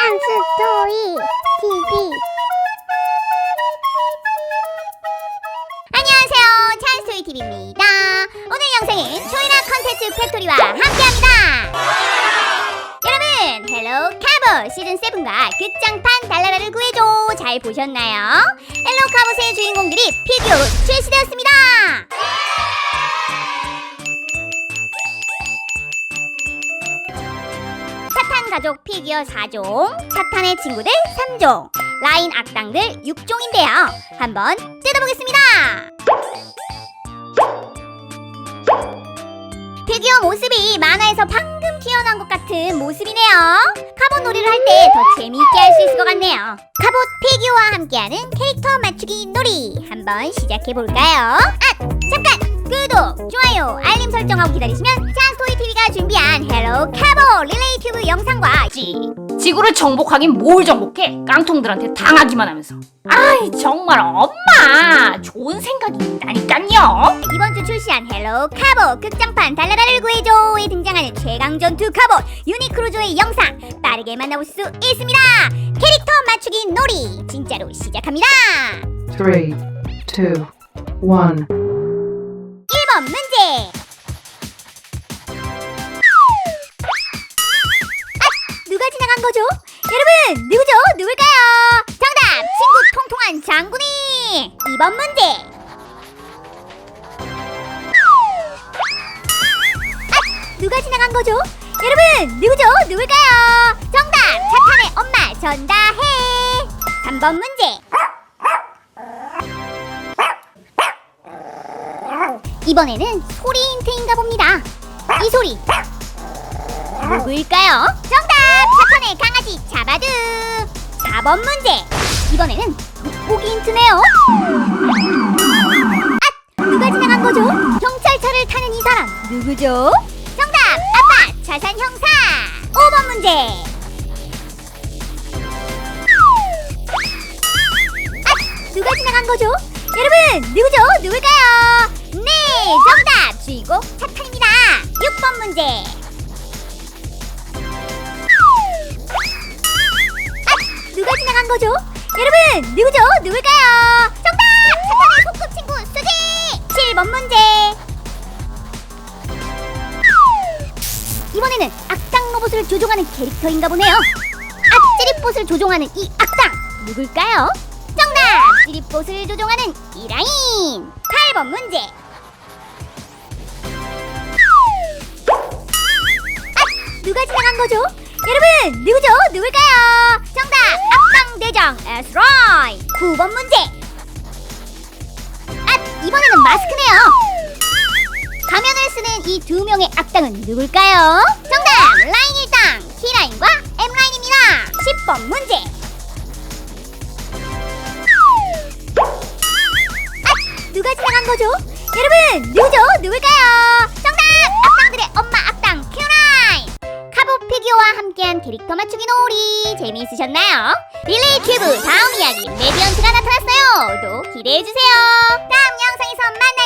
짱스토이 TV 안녕하세요. 찬스토이 TV입니다. 오늘 영상은 초이나 컨텐츠 팩토리와 함께합니다. 여러분 헬로 카봇 시즌 7과 극장판 달라라를 구해줘. 잘 보셨나요? 헬로 카봇의 주인공들이 피규어로 출시되었습니다 가족 피규어 4종, 사탄의 친구들 3종, 라인 악당들 6종인데요. 한번 뜯어보겠습니다. 피규어 모습이 만화에서 방금 튀어나온 것 같은 모습이네요. 카봇 놀이를 할 때 더 재미있게 할 수 있을 것 같네요. 카봇 피규어와 함께하는 캐릭터 맞추기 놀이 한번 시작해볼까요? 아! 잠깐! 구독, 좋아요, 알림 설정하고 기다리시면 찬스토이 헬로 카봇 릴레이티브 영상과 지 지구를 정복하긴 뭘 정복해 깡통들한테 당하기만 하면서 아이 정말 엄마 좋은 생각이 있다니깐요 이번 주 출시한 헬로 카봇 극장판 달라라를 구해줘에 등장하는 최강 전투 카봇 유니크로조의 영상 빠르게 만나볼 수 있습니다. 캐릭터 맞추기 놀이 진짜로 시작합니다. Three, two, one. 1번 문제. 지나간 거죠? 여러분, 누구죠? 누굴까요? 정답! 친구 통통한 장군이! 2번 문제. 아, 누가 지나간 거죠? 여러분, 누구죠? 누굴까요? 정답! 사탄의 엄마 전다해! 3번 문제. 이번에는 소리 힌트인가 봅니다. 이 소리 누구일까요? 정답! 사탄의 강아지 자바드 4번 문제 이번에는 돋보기 힌트네요 아! 누가 지나간 거죠? 경찰차를 타는 이 사람 누구죠? 정답! 아빠 자산 형사 5번 문제 아! 누가 지나간 거죠? 여러분 누구죠? 누굴까요? 네 정답 주인공 사탄입니다 6번 문제 거죠? 여러분 누구죠? 누굴까요? 정답 사탄의 소꿉친구 수지 7번 문제 이번에는 악당 로봇을 조종하는 캐릭터인가 보네요 앞찌릿봇을 조종하는 이 악당 누굴까요? 정답! 찌릿봇을 조종하는 이 라인 8번 문제 아! 누가 지나간 거죠? 여러분 누구죠? 누굴까요? 정답! 악당 대장 에스라이 9번 문제 아! 이번에는 마스크네요 가면을 쓰는 이 두 명의 악당은 누굴까요? 정답! 라인 일당 T라인과 M라인입니다 10번 문제 아, 누가 지나간 거죠? 여러분 누구죠? 누굴까요? 정답! 악당들의 엄마 피규어와 함께한 캐릭터 맞추기 놀이 재미있으셨나요? 릴레이 큐브 다음 이야기 레디언트가 나타났어요. 또 기대해주세요. 다음 영상에서 만나요